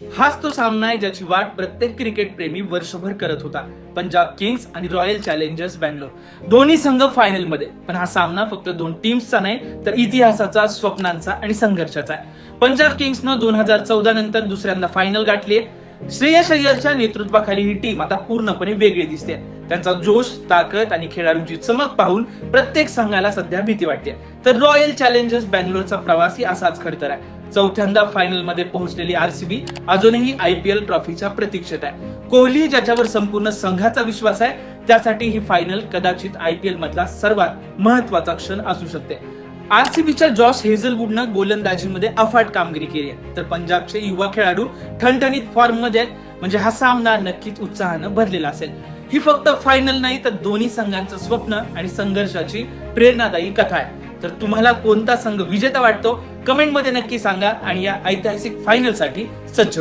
हाच तो सामना आहे ज्याची वाट प्रत्येक क्रिकेट प्रेमी वर्षभर करत होता. पंजाब किंग्स आणि रॉयल चॅलेंजर्स बँगलोर. दोन्ही संघ फायनलमध्ये. पण हा सामना फक्त दोन टीम्सचा नाही तर इतिहासाचा स्वप्नांचा आणि संघर्षाचा आहे. पंजाब किंग्सनं दोन हजार चौदा नंतर दुसऱ्यांदा फायनल गाठली श्रेयस अय्यरच्या नेतृत्वाखाली ही टीम आता पूर्णपणे वेगळी दिसते. त्यांचा जोश ताकद आणि खेळाडूंची चमक पाहून प्रत्येक संघाला सध्या भीती वाटते. तर रॉयल चॅलेंजर्स बँगलोरचा प्रवासी असाच खडतर आहे. चौथ्यांदा फायनलमध्ये पोहोचलेली आरसीबी अजूनही आयपीएल ट्रॉफीच्या प्रतीक्षेत आहे. कोहली ज्याच्यावर संपूर्ण संघाचा विश्वास आहे त्यासाठी ही फायनल कदाचित आयपीएल मधला सर्वात महत्त्वाचा क्षण असू शकते. आरसीबीच्या जॉस हेझलवूडनं गोलंदाजीमध्ये अफाट कामगिरी केली आहे. तर पंजाबचे युवा खेळाडू ठणठणीत फॉर्ममध्ये आहेत. म्हणजे हा सामना नक्कीच उत्साहानं भरलेला असेल. ही फक्त फायनल नाही तर दोन्ही संघांचं स्वप्न आणि संघर्षाची प्रेरणादायी कथा आहे. तर तुम्हाला कोणता संघ विजेता वाटतो? कमेंटमध्ये नक्की सांगा आणि या ऐतिहासिक फायनलसाठी सज्ज